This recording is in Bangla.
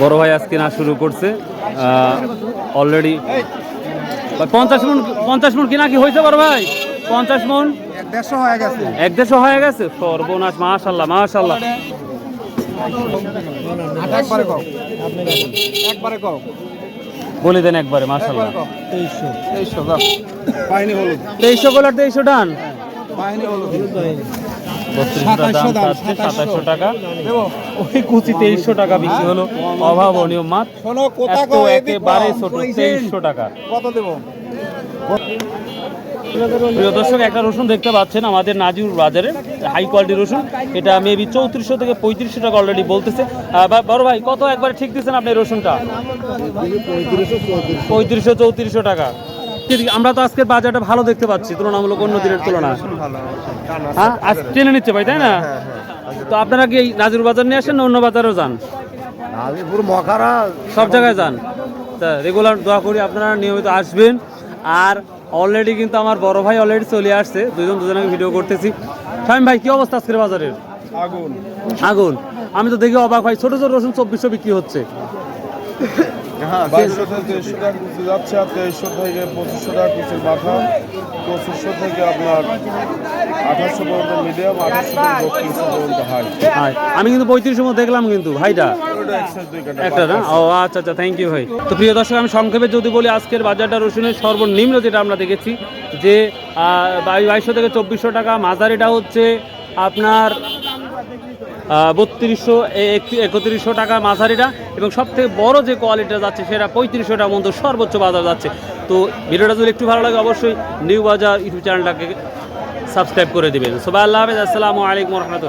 বড় ভাই আজকে না শুরু করছে অলরেডি পঞ্চাশ মন পঞ্চাশ মন কিনা কি হয়েছে বড় ভাই? পঞ্চাশ মন? এক দেড়শো হয়ে গেছে? সর্বনাশ মাশাল্লাহ মাশাল্লাহ বলে দেন একবারে মাশাল্লাহ তেইশশো। দাও তেইশশো ডান? সাতাশশো টাকা। ওই কুচি তেইশশো টাকা বিক্রি হলো। অভাবনীয় মাছ। এত একেবারে ছোট তেইশশো টাকা। কত দেবো? প্রিয় দর্শক একটা রসুন দেখতে পাচ্ছেন আমাদের নাজিউর বাজারে হাই কোয়ালিটি রসুন। এটা মেবি চৌত্রিশশো থেকে পঁয়ত্রিশশো টাকা অলরেডি বলতেছে। বড় ভাই কত একবারে ঠিক দিচ্ছেন আপনি রসুনটা? পঁয়ত্রিশশো চৌত্রিশশো টাকা। কিন্তু আমরা তো আজকের বাজারটা ভালো দেখতে পাচ্ছি তুলনামূলক অন্য দিনের তুলনায়। হ্যাঁ আজ টেনে নিচ্ছে ভাই তাই না? তো আপনারা কি এই নাজির বাজার নিয়ে আসেন না অন্য বাজারেও যান? সব জায়গায় যান। তা রেগুলার দোয়া করি আপনারা নিয়মিত আসবেন। আর অলরেডি কিন্তু আমার বড় ভাই অলরেডি চলে আসছে দুজন দুজনকে ভিডিও করতেছি। শামিম ভাই কি অবস্থা আজকের বাজারের? আগুন। আগুন। আমি তো দেখি অবাক ভাই ছোট ছোট রসুন চব্বিশশো বিক্রি হচ্ছে। বাইশশো থেকে তেইশশো টাকা কুচি যাচ্ছে আর তেইশশো থেকে পঁচিশশো টাকা কুচির মাথা পঁচিশশো থেকে আপনার আঠাশশো পর্যন্ত মিডিয়াম আঠাশশো থেকে বত্রিশশো পর্যন্ত হাই হাই। আমি কিন্তু পঁয়ত্রিশের মধ্যে দেখলাম কিন্তু ভাইটা। একটা না? ও আচ্ছা আচ্ছা থ্যাংক ইউ ভাই। তো প্রিয় দর্শক আমি সংক্ষেপে যদি বলি আজকের বাজারটা রসুনের সর্বনিম্ন যেটা আমরা দেখেছি যে বাইশশো থেকে চব্বিশশো টাকা। মাঝারিটা হচ্ছে আপনার বত্রিশশো একত্রিশশো টাকা মাঝারিটা এবং সবথেকে বড় যে কোয়ালিটিটা যাচ্ছে সেটা পঁয়ত্রিশশো টাকা মতো সর্বোচ্চ বাজার যাচ্ছে। তো ভিডিওটা যদি একটু ভালো লাগে অবশ্যই নিউ বাজার ইউটিউব চ্যানেলটাকে সাবস্ক্রাইব করে দেবেন। সবাই আল্লাহ হাফেজ। আসসালামু আলাইকুম রহমতুল্লাহ।